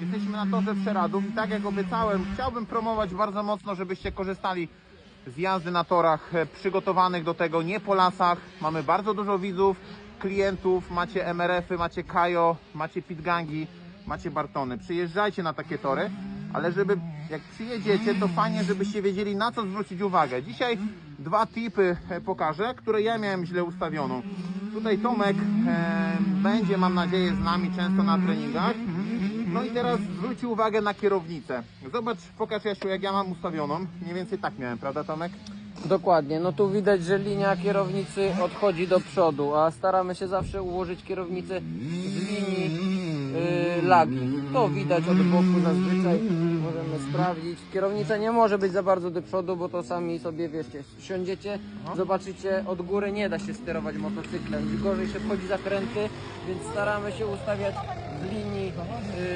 Jesteśmy na torze w Szeradów i tak jak obiecałem, chciałbym promować bardzo mocno, żebyście korzystali z jazdy na torach e, przygotowanych do tego, nie po lasach. Mamy bardzo dużo widzów, klientów, macie MRF-y, macie Kajo, macie Pitgangi, macie Bartony. Przyjeżdżajcie na takie tory, ale żeby jak przyjedziecie, to fajnie, żebyście wiedzieli na co zwrócić uwagę. Dzisiaj dwa tipy e, pokażę, które ja miałem źle ustawioną. Tutaj Tomek e, będzie, mam nadzieję, z nami często na treningach. No i teraz zwróć uwagę na kierownicę. Zobacz, pokaż Jasiu, jak ja mam ustawioną. Mniej więcej tak miałem, prawda Tomek? Dokładnie, no tu widać, że linia kierownicy odchodzi do przodu, a staramy się zawsze ułożyć kierownicę z linii yy, lagi. To widać od boku zazwyczaj, możemy sprawdzić. Kierownica nie może być za bardzo do przodu, bo to sami sobie wiecie, siądziecie, zobaczycie, od góry nie da się sterować motocyklem, gorzej się wchodzi zakręty, więc staramy się ustawiać w linii yy,